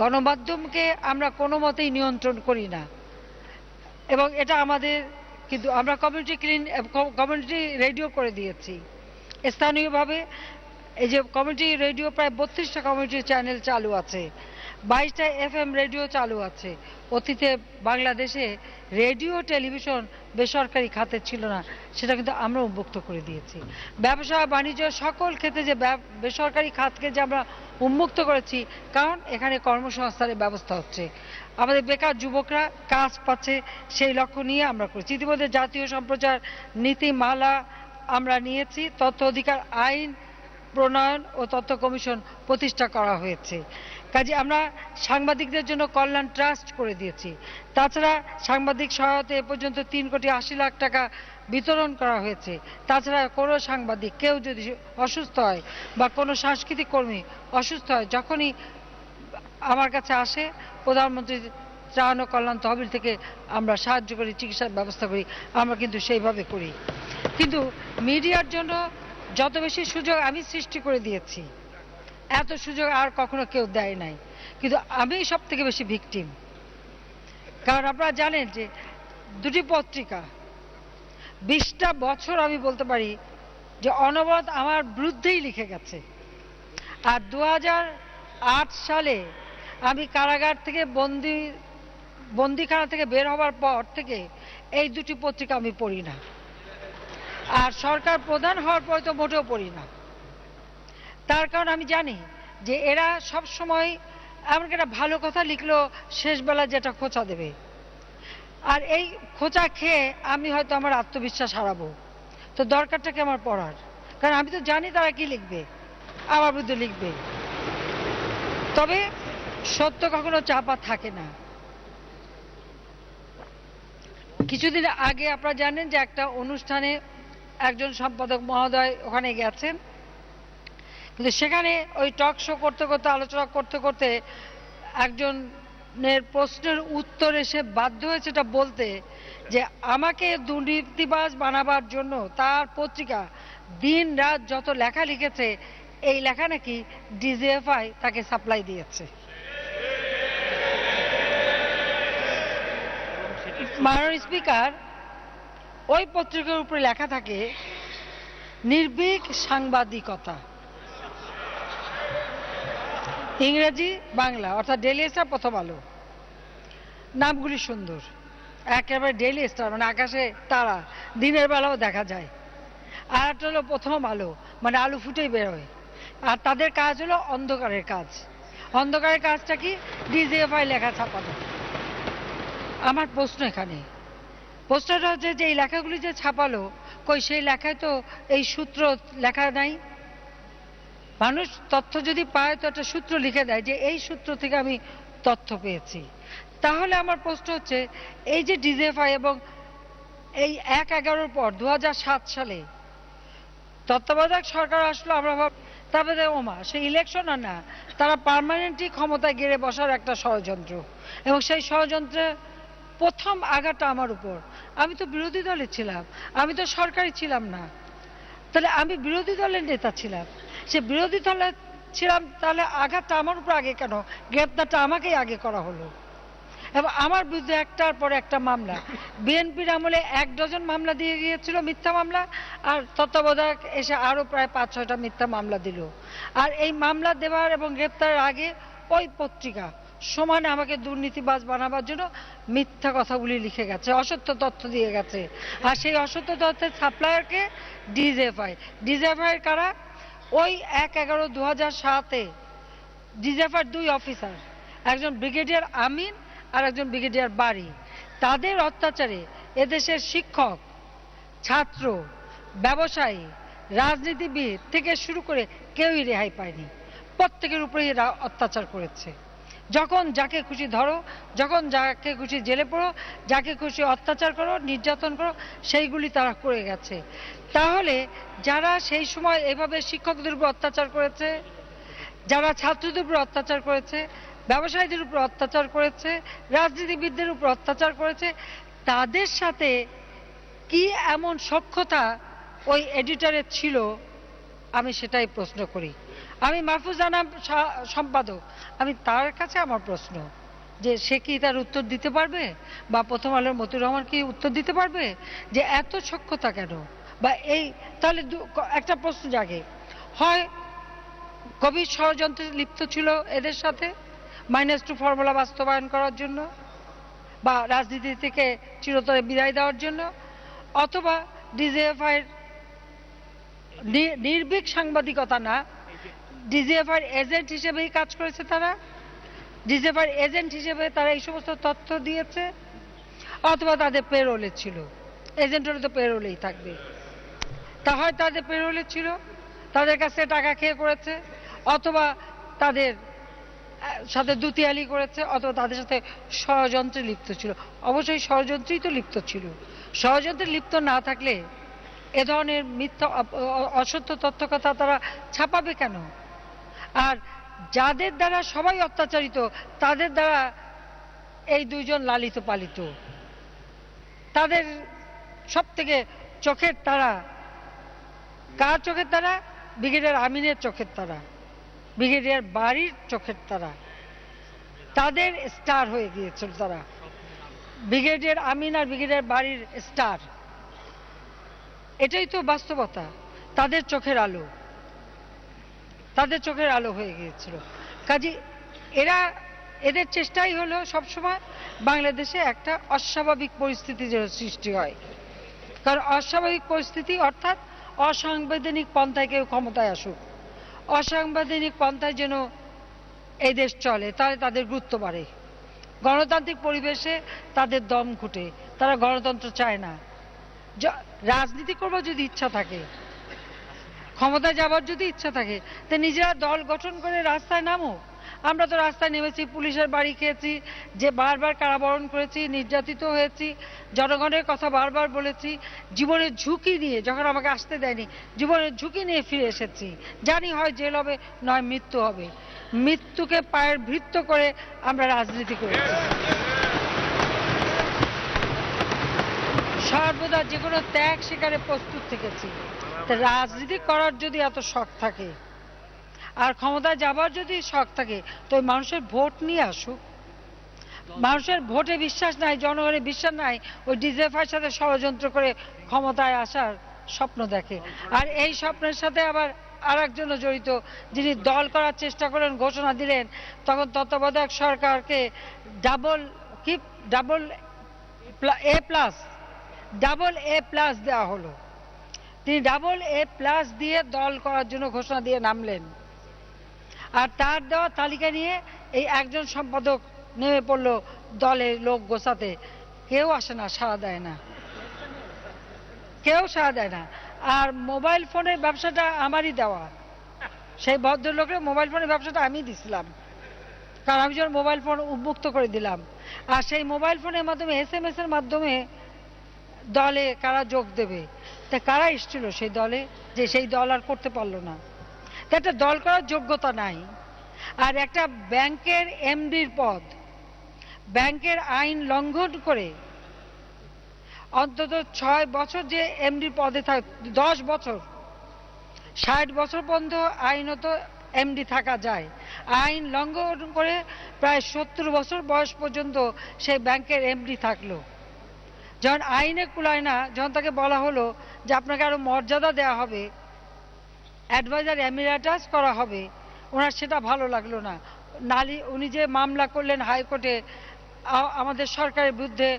গণমাধ্যমকে আমরা কোনো মতেই নিয়ন্ত্রণ করি না। এবং এটা আমাদের কিন্তু আমরা কমিউনিটি ক্লিন কমিউনিটি রেডিও করে দিয়েছি। স্থানীয়ভাবে এই যে কমিউনিটি রেডিও প্রায় বত্রিশটা কমিউনিটি চ্যানেল চালু আছে। বাইশটা এফ এম রেডিও চালু আছে। অতীতে বাংলাদেশে রেডিও, টেলিভিশন বেসরকারি খাতে ছিল না, সেটা কিন্তু আমরা উন্মুক্ত করে দিয়েছি। ব্যবসা বাণিজ্য সকল ক্ষেত্রে যে বেসরকারি খাতকে যে আমরা উন্মুক্ত করেছি, কারণ এখানে কর্মসংস্থানের ব্যবস্থা হচ্ছে। আমাদের বেকার যুবকরা কাজ পাচ্ছে, সেই লক্ষ্য নিয়ে আমরা করেছি। ইতিমধ্যে জাতীয় সম্প্রচার নীতিমালা আমরা নিয়েছি, তথ্য অধিকার আইন প্রণয়ন ও তথ্য কমিশন প্রতিষ্ঠা করা হয়েছে। কাজে আমরা সাংবাদিকদের জন্য কল্যাণ ট্রাস্ট করে দিয়েছি। তাছাড়া সাংবাদিক সহায়তা এ পর্যন্ত তিন কোটি আশি লাখ টাকা বিতরণ করা হয়েছে। তাছাড়া কোনো সাংবাদিক, কেউ যদি অসুস্থ হয় বা কোনো সাংস্কৃতিক কর্মী অসুস্থ হয়, যখনই আমার কাছে আসে, প্রধানমন্ত্রী ত্রাণ ও কল্যাণ তহবিল থেকে আমরা সাহায্য করি চিকিৎসার ব্যবস্থা করি, আমরা কিন্তু সেইভাবে করি। কিন্তু মিডিয়ার জন্য যত বেশি সুযোগ আমি সৃষ্টি করে দিয়েছি এত সুযোগ আর কখনো কেউ দেয় নাই। কিন্তু আমি সব থেকে বেশি ভিকটিম কারণ আপনারা জানেন যে দুটি পত্রিকা, বিশটা বছর আমি বলতে পারি যে অনবরত আমার বিরুদ্ধেই লিখে গেছে। আর দু সালে আমি কারাগার থেকে বন্দি, বন্দিখানা থেকে বের হওয়ার পর থেকে এই দুটি পত্রিকা আমি পড়ি না। আর সরকার প্রধান হওয়ার পরে তো মোটেও পড়ি না। তার কারণ আমি জানি যে এরা সব সময় এমনকি একটা ভালো কথা লিখলেও শেষবেলা যেটা খোঁচা দেবে। আর এই খোঁচা খেয়ে আমি হয়তো আমার আত্মবিশ্বাস হারাবো। তো দরকারটাকে আমার পড়ার? কারণ আমি তো জানি তারা কি লিখবে, আমার বিরুদ্ধে লিখবে। তবে সত্য কখনো চাপা থাকে না। কিছুদিন আগে আপনারা জানেন যে একটা অনুষ্ঠানে একজন সম্পাদক মহোদয় ওখানে গেছেন। কিন্তু সেখানে ওই টক শো করতে করতে, আলোচনা করতে করতে একজনের প্রশ্নের উত্তর এসে বাধ্য হয়েছে এটা বলতে যে আমাকে দুর্নীতিবাজ বানাবার জন্য তার পত্রিকা দিন রাত যত লেখা লিখেছে, এই লেখা নাকি ডিজিএফআই তাকে সাপ্লাই দিয়েছে। মাননীয় স্পিকার ওই পত্রিকার উপরে লেখা থাকে, নির্ভীক সাংবাদিকতা। ইংরেজি, বাংলা, অর্থাৎ ডেলি স্টার প্রথম আলো। নামগুলি সুন্দর। একেবারে ডেলি স্টার মানে আকাশে তারা, দিনের বেলাও দেখা যায়। আর একটা হলো প্রথম আলো মানে আলু ফুটেই বেরোয়। আর তাদের কাজ হলো অন্ধকারের কাজ। অন্ধকারের কাজটা কি? ডিজিএফআই লেখা ছাপানো আমার প্রশ্ন এখানে। প্রশ্নটা হচ্ছে যে, এই লেখাগুলি যে ছাপালো, কই সেই লেখায় তো এই সূত্র লেখা নাই? মানুষ তথ্য যদি পায়, তো একটা সূত্র লিখে দেয় যে এই সূত্র থেকে আমি তথ্য পেয়েছি। তাহলে আমার প্রশ্ন হচ্ছে, এই যে ডিজেফাই এবং এই এক এগারোর পর দু সাত সালে তত্ত্বাবধায়ক সরকার আসলো, আমরা ভাব, তারপরে ওমা সেই ইলেকশন আর না, তারা পার্মানেন্টলি ক্ষমতায় গেড়ে বসার একটা ষড়যন্ত্র। এবং সেই ষড়যন্ত্রে প্রথম আঘাতটা আমার উপর। আমি তো বিরোধী দলে ছিলাম, আমি তো সরকারি ছিলাম না। তাহলে আমি বিরোধী দলের নেতা ছিলাম। সে বিরোধী দলে ছিলাম, তাহলে আঘাতটা আমার উপর আগে কেন? গ্রেপ্তারটা আমাকেই আগে করা হলো। এবং আমার বিরুদ্ধে একটার পর একটা মামলা। বিএনপির আমলে এক ডজন মামলা দিয়ে গিয়েছিল মিথ্যা মামলা, আর তত্ত্বাবধায়ক এসে আরও প্রায় পাঁচ, ছয়টা মিথ্যা মামলা দিল। আর এই মামলা দেওয়ার এবং গ্রেপ্তারের আগে ওই পত্রিকা সমানে আমাকে দুর্নীতিবাজ বানাবার জন্য মিথ্যা কথাগুলি লিখে গেছে, অসত্য তথ্য দিয়ে গেছে। আর সেই অসত্য তথ্যের সাপ্লায়ারকে ডিজেফআই ডিজেফআই কারা? ওই এক এগারো দু হাজার সাতে ডিজাফার দুই অফিসার, একজন ব্রিগেডিয়ার আমিন আর একজন ব্রিগেডিয়ার বাড়ি তাদের অত্যাচারে এদেশের শিক্ষক, ছাত্র, ব্যবসায়ী, রাজনীতিবিদ থেকে শুরু করে কেউই রেহাই পায়নি। প্রত্যেকের উপরে এরা অত্যাচার করেছে। যখন যাকে খুশি ধরো, যখন যাকে খুশি জেলে পড়ো, যাকে খুশি অত্যাচার করো, নির্যাতন করো, সেইগুলি তারা করে গেছে। তাহলে যারা সেই সময় এভাবে শিক্ষকদের উপর অত্যাচার করেছে, যারা ছাত্রদের উপর অত্যাচার করেছে, ব্যবসায়ীদের উপর অত্যাচার করেছে, রাজনীতিবিদদের উপর অত্যাচার করেছে, তাদের সাথে কি এমন সক্ষতা ওই এডিটরের ছিল? আমি সেটাই প্রশ্ন করি। আমি মাহফুজ আনাম সম্পাদক। আমি তার কাছে আমার প্রশ্ন, যে সে কি তার উত্তর দিতে পারবে? বা প্রথম আলোর মতিউর রহমান কি উত্তর দিতে পারবে? যে এত সক্ষতা কেন? বা এই, তাহলে একটা প্রশ্ন জাগে। হয় কবি ষড়যন্ত্রে লিপ্ত ছিল এদের সাথে মাইনাস টু ফর্মুলা বাস্তবায়ন করার জন্য, বা রাজনীতি থেকে চিরতরে বিদায় দেওয়ার জন্য, অথবা ডিজিএফআইয়ের নির্ভীক সাংবাদিকতা না ডিজিএফআইয়ের এজেন্ট হিসেবেই কাজ করেছে তারা? ডিজিএফআইয়ের এজেন্ট হিসেবে তারা এই সমস্ত তথ্য দিয়েছে? অথবা তাদের পেরোলে ছিল। এজেন্ট হলে তো পেরোলেই থাকবে। তা হয় তাদের পেরোলে ছিল, তাদের কাছে টাকা খেয়ে করেছে, অথবা তাদের সাথে দুতিয়ালি করেছে, অথবা তাদের সাথে ষড়যন্ত্রে লিপ্ত ছিল। অবশ্যই ষড়যন্ত্রেই তো লিপ্ত ছিল। ষড়যন্ত্রে লিপ্ত না থাকলে এ ধরনের মিথ্যা অসত্য তথ্য কথা তারা ছাপাবে কেন? আর যাদের দ্বারা সবাই অত্যাচারিত, তাদের দ্বারা এই দুইজন লালিত পালিত। তাদের সব থেকে চোখের তারা, কার চোখের তারা? ব্রিগেডিয়ার আমিনের চোখের তারা, ব্রিগেডিয়ার বাড়ির চোখের তারা। তাদের স্টার হয়ে গিয়েছিল তারা। ব্রিগেডিয়ার আমিন আর ব্রিগেডিয়ার বাড়ির স্টার। এটাই তো বাস্তবতা, তাদের চোখের আলো। তাদের চোখের আলো হয়ে গিয়েছিল। কাজে এরা, এদের চেষ্টাই হলো সবসময় বাংলাদেশে একটা অস্বাভাবিক পরিস্থিতি সৃষ্টি হয়। কারণ অস্বাভাবিক পরিস্থিতি অর্থাৎ অসাংবিধানিক পন্থায় কেউ ক্ষমতায় আসুক। অসাংবিধানিক পন্থায় যেন এই দেশ চলে, তাহলে তাদের গুরুত্ব বাড়ে। গণতান্ত্রিক পরিবেশে তাদের দম ঘুটে, তারা গণতন্ত্র চায় না। রাজনীতি করবার যদি ইচ্ছা থাকে ক্ষমতা যাবার যদি ইচ্ছা থাকে, তা নিজেরা দল গঠন করে রাস্তায় নামো। আমরা তো রাস্তায় নেমেছি, পুলিশের বাড়ি খেয়েছি, যে বারবার কারাবরণ করেছি, নির্যাতিত হয়েছি, জনগণের কথা বারবার বলেছি, জীবনের ঝুঁকি নিয়ে, যখন আমাকে আসতে দেয়নি, জীবনের ঝুঁকি নিয়ে ফিরে এসেছি। জানি হয় জেল হবে, নয় মৃত্যু হবে। মৃত্যুকে পায়ের ভৃত্য করে আমরা রাজনীতি করেছি। সর্বদা যে কোনো ত্যাগ স্বীকারে প্রস্তুত থেকেছি। রাজনীতি করার যদি এত শখ থাকে, আর ক্ষমতায় যাবার যদি শখ থাকে, তো মানুষের ভোট নিয়ে আসুক। মানুষের ভোটে বিশ্বাস নাই জনগণের বিশ্বাস নাই, ওই ডিজেফার সাথে ষড়যন্ত্র করে ক্ষমতায় আসার স্বপ্ন দেখে। আর এই স্বপ্নের সাথে আবার আর একজনও জড়িত, যিনি দল করার চেষ্টা করলেন ঘোষণা দিলেন, তখন তত্ত্বাবধায়ক সরকারকে ডাবল কি? Double A plus, double A plus দেওয়া হলো। তিনি ডাবল এ প্লাস দিয়ে দল করার জন্য ঘোষণা দিয়ে নামলেন। আর তার দেওয়া তালিকা নিয়ে এই একজন সম্পাদক নেমে পড়ল দলে লোক গোছাতে। কেউ আসে না, সাড়া দেয় না। কেউ সাড়া দেয় না। আর মোবাইল ফোনের ব্যবসাটা আমারই দেওয়া। সেই ভদ্রলোকের মোবাইল ফোনের ব্যবসাটা আমি দিছিলাম। কারণ আমি যখন মোবাইল ফোন উন্মুক্ত করে দিলাম। আর সেই মোবাইল ফোনের মাধ্যমে এস এম এস এর মাধ্যমে দলে কারা যোগ দেবে? তা কারা এসছিল সেই দলে যে সেই দল আর করতে পারল না? তা একটা দল করার যোগ্যতা নাই। আর একটা ব্যাংকের এমডির পদ, ব্যাংকের আইন লঙ্ঘন করে অন্তত ছয় বছর যে এমডির পদে থাক, দশ বছর, ষাট বছর পর্যন্ত আইনত এমডি থাকা যায়। আইন লঙ্ঘন করে প্রায় সত্তর বছর বয়স পর্যন্ত সেই ব্যাংকের এমডি থাকল। যখন আইনে কুলায় না, যখন তাকে বলা হলো যে আপনাকে আরও মর্যাদা দেওয়া হবে অ্যাডভাইজার এমিরাটাস করা হবে, ওনার সেটা ভালো লাগল না। নালি, উনি যে মামলা করলেন হাইকোর্টে আমাদের সরকারের বিরুদ্ধে,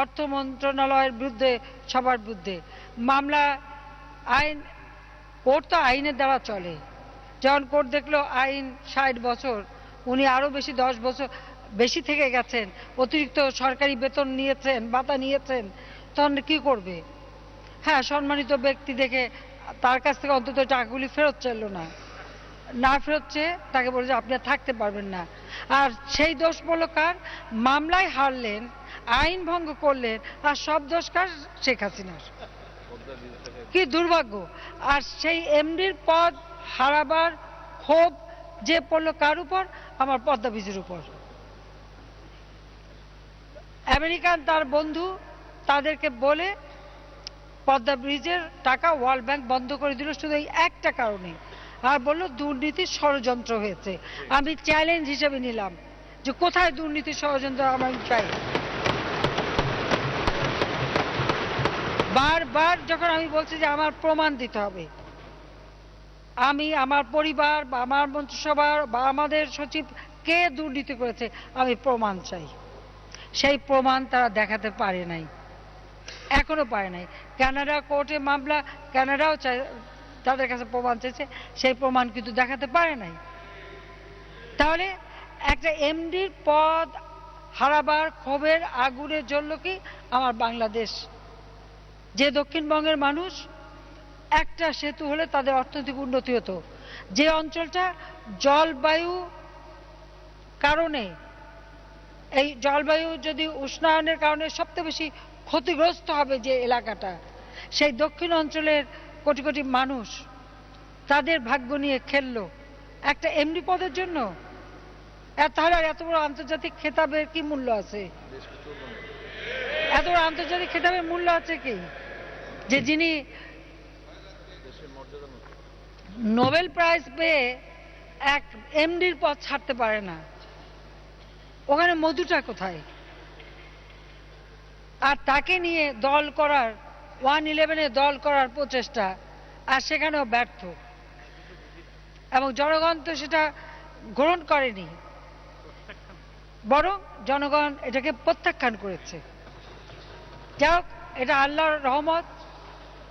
অর্থ মন্ত্রণালয়ের বিরুদ্ধে, সবার বিরুদ্ধে। মামলা, আইন, কোর্ট তো আইনের দ্বারা চলে। যখন কোর্ট দেখল আইন ষাট বছর, উনি আরও বেশি দশ বছর বেশি থেকে গেছেন, অতিরিক্ত সরকারি বেতন নিয়েছেন, ভাতা নিয়েছেন, তখন কি করবে? হ্যাঁ সম্মানিত ব্যক্তি দেখে তার কাছ থেকে অন্তত টাকাগুলি ফেরত চাইলো না। না ফেরত চেয়ে তাকে বলে যে আপনি থাকতে পারবেন না। আর সেই দোষ বলল কার মামলায় হারলেন, আইন ভঙ্গ করলেন, আর সব দোষ কার? শেখ হাসিনার। কি দুর্ভাগ্য। আর সেই এমডির পদ হারাবার ক্ষোভ যে পড়ল কার উপর? আমার পদ্মা বিজির উপর। আমেরিকান তার বন্ধু তাদেরকে বলে পদ্মা ব্রিজের টাকা ওয়ার্ল্ড ব্যাংক বন্ধ করে দিল শুধু এই একটা কারণে আর বলল দুর্নীতির ষড়যন্ত্র হয়েছে। আমি চ্যালেঞ্জ হিসেবে নিলাম যে কোথায় দুর্নীতির ষড়যন্ত্র আমার চাই। বারবার যখন আমি বলছি যে আমার প্রমাণ দিতে হবে, আমি আমার পরিবার বা আমার মন্ত্রিসভার বা আমাদের সচিব কে দুর্নীতি করেছে, আমি প্রমাণ চাই। সেই প্রমাণ তারা দেখাতে পারে নাই। এখনও পারে নাই। কানাডা কোর্টে মামলা, কানাডাও তাদের কাছে প্রমাণ চেয়েছে, সেই প্রমাণ কিন্তু দেখাতে পারে নাই। তাহলে একটা এমডির পদ হারাবার ক্ষোভের আগুনে জ্বলল কি? আমার বাংলাদেশ। যে দক্ষিণবঙ্গের মানুষ, একটা সেতু হলে তাদের অর্থনৈতিক উন্নতি হতো। যে অঞ্চলটা জলবায়ু কারণে এই জলবায়ু যদি উষ্ণায়নের কারণে সবচেয়ে বেশি ক্ষতিগ্রস্ত হবে যে এলাকাটা, সেই দক্ষিণ অঞ্চলের কোটি কোটি মানুষ তাদের ভাগ্য নিয়ে খেললো। একটা এমডি পদের জন্য তাহলে আর এত বড় আন্তর্জাতিক খেতাবের কি মূল্য আছে? এত বড় আন্তর্জাতিক খেতাবের মূল্য আছে কি? যে যিনি নোবেল প্রাইজ পেয়ে এক এমডির পদ ছাড়তে পারে না। ওখানে মধুটা কোথায়? আর তাকে নিয়ে দল করার, ওয়ান ইলেভেনে দল করার প্রচেষ্টা, আর সেখানেও ব্যর্থ। এবং জনগণ তো সেটা গ্রহণ করেনি। বরং জনগণ এটাকে প্রত্যাখ্যান করেছে। যাই হোক, এটা আল্লাহর রহমত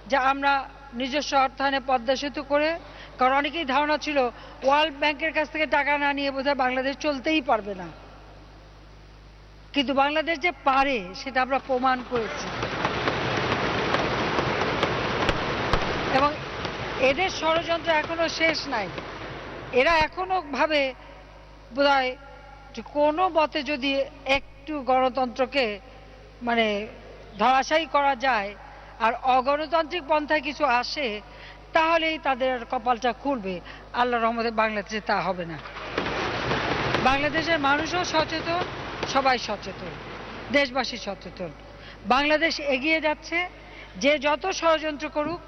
যা আমরা নিজস্ব অর্থায়নে পদ্মা সেতু করে, কারণ অনেকেই ধারণা ছিল, ওয়ার্ল্ড ব্যাংকের কাছ থেকে টাকা না নিয়ে বোধহয় বাংলাদেশ চলতেই পারবে না। কিন্তু বাংলাদেশ যে পারে, সেটা আমরা প্রমাণ করেছি। এবং এদের ষড়যন্ত্র এখনও শেষ নাই। এরা এখনও ভাবে, বোধহয় কোনো মতে যদি একটু গণতন্ত্রকে মানে ধরাশায়ী করা যায়, আর অগণতান্ত্রিক পন্থায় কিছু আসে, তাহলেই তাদের কপালটা খুলবে। আল্লাহ রহমতে বাংলাদেশে তা হবে না। বাংলাদেশের মানুষও সচেতন সবাই সচেতন, দেশবাসী সচেতন। বাংলাদেশ এগিয়ে যাচ্ছে, যে যত ষড়যন্ত্র করুক,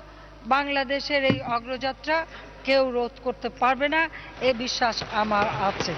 বাংলাদেশের এই অগ্রযাত্রা কেউ রোধ করতে পারবে না, এ বিশ্বাস আমার আছে।